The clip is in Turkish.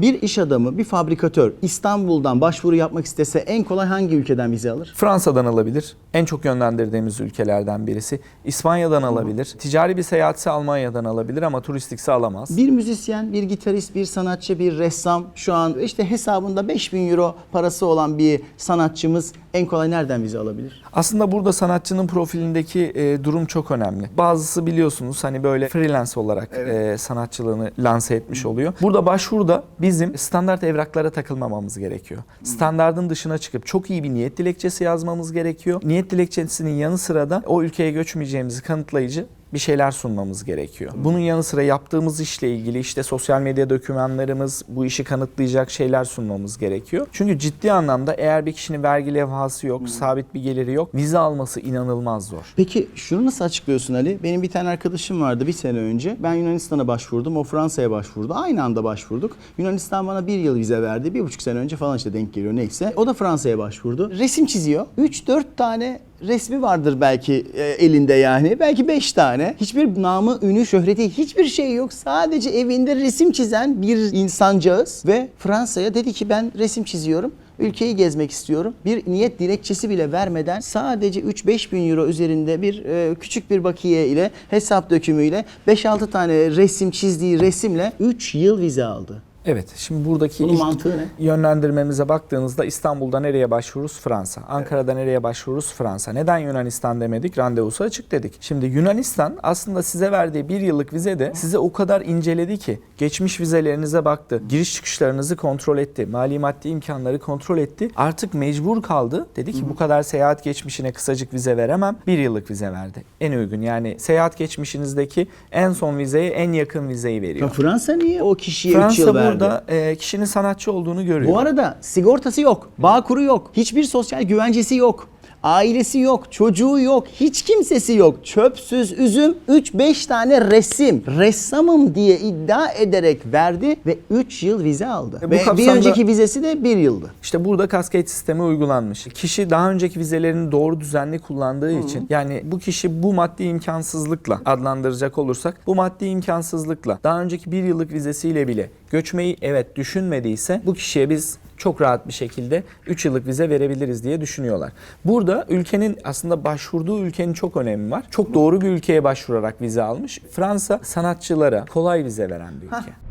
Bir iş adamı, bir fabrikatör İstanbul'dan başvuru yapmak istese en kolay hangi ülkeden vize alır? Fransa'dan alabilir. En çok yönlendirdiğimiz ülkelerden birisi. İspanya'dan alabilir. Ticari bir seyahatse Almanya'dan alabilir ama turistikse alamaz. Bir müzisyen, bir gitarist, bir sanatçı, bir ressam şu an işte hesabında 5000 euro parası olan bir sanatçımız en kolay nereden vize alabilir? Aslında burada sanatçının profilindeki e, durum çok önemli. Bazısı biliyorsunuz hani böyle freelance olarak e, sanatçılığını lanse etmiş oluyor. Burada başvuruda bizim standart evraklara takılmamamız gerekiyor. Standardın dışına çıkıp çok iyi bir niyet dilekçesi yazmamız gerekiyor. Niyet dilekçesinin yanı sıra da o ülkeye göçmeyeceğimizi kanıtlayıcı bir şeyler sunmamız gerekiyor. Bunun yanı sıra yaptığımız işle ilgili işte sosyal medya dokümanlarımız, bu işi kanıtlayacak şeyler sunmamız gerekiyor. Çünkü ciddi anlamda eğer bir kişinin vergi levhası yok, sabit bir geliri yok, vize alması inanılmaz zor. Peki şunu nasıl açıklıyorsun Ali? Benim bir tane arkadaşım vardı bir sene önce. Ben Yunanistan'a başvurdum, o Fransa'ya başvurdu. Aynı anda başvurduk. Yunanistan bana bir yıl vize verdi. Bir buçuk sene önce falan işte denk geliyor neyse. O da Fransa'ya başvurdu. Resim çiziyor. 3-4 tane resmi vardır belki e, elinde yani. Belki 5 tane. Hiçbir namı, ünü, şöhreti hiçbir şey yok. Sadece evinde resim çizen bir insancağız ve Fransa'ya dedi ki ben resim çiziyorum. Ülkeyi gezmek istiyorum. Bir niyet dilekçesi bile vermeden sadece 3-5 bin euro üzerinde bir e, küçük bir bakiye ile hesap dökümüyle 5-6 tane resim çizdiği resimle 3 yıl vize aldı. Evet, şimdi buradaki Bunun mantığı ne? yönlendirmemize baktığınızda İstanbul'da nereye başvururuz? Fransa. Ankara'da nereye başvururuz? Fransa. Neden Yunanistan demedik? Randevusu açık dedik. Şimdi Yunanistan aslında size verdiği bir yıllık vizede size o kadar inceledi ki geçmiş vizelerinize baktı. Giriş çıkışlarınızı kontrol etti. Mali maddi imkanları kontrol etti. Artık mecbur kaldı. Dedi ki bu kadar seyahat geçmişine kısacık vize veremem. Bir yıllık vize verdi. En uygun yani seyahat geçmişinizdeki en son vizeye en yakın vizeyi veriyor. Ya Fransa niye o kişiye 3 Fransa yıl verdi? Burada e, kişinin sanatçı olduğunu görüyor. Bu arada sigortası yok, bağkuru yok, hiçbir sosyal güvencesi yok. Ailesi yok, çocuğu yok, hiç kimsesi yok. Çöpsüz üzüm 3-5 tane resim. Ressamım diye iddia ederek verdi ve 3 yıl vize aldı. E bu ve bir kapsamda- önceki vizesi de 1 yıldı. İşte burada kasket sistemi uygulanmış. Kişi daha önceki vizelerini doğru düzenli kullandığı için yani bu kişi bu maddi imkansızlıkla adlandıracak olursak bu maddi imkansızlıkla daha önceki bir yıllık vizesiyle bile göçmeyi evet düşünmediyse bu kişiye biz çok rahat bir şekilde 3 yıllık vize verebiliriz diye düşünüyorlar. Burada ülkenin aslında başvurduğu ülkenin çok önemi var. Çok doğru bir ülkeye başvurarak vize almış. Fransa sanatçılara kolay vize veren bir ülke.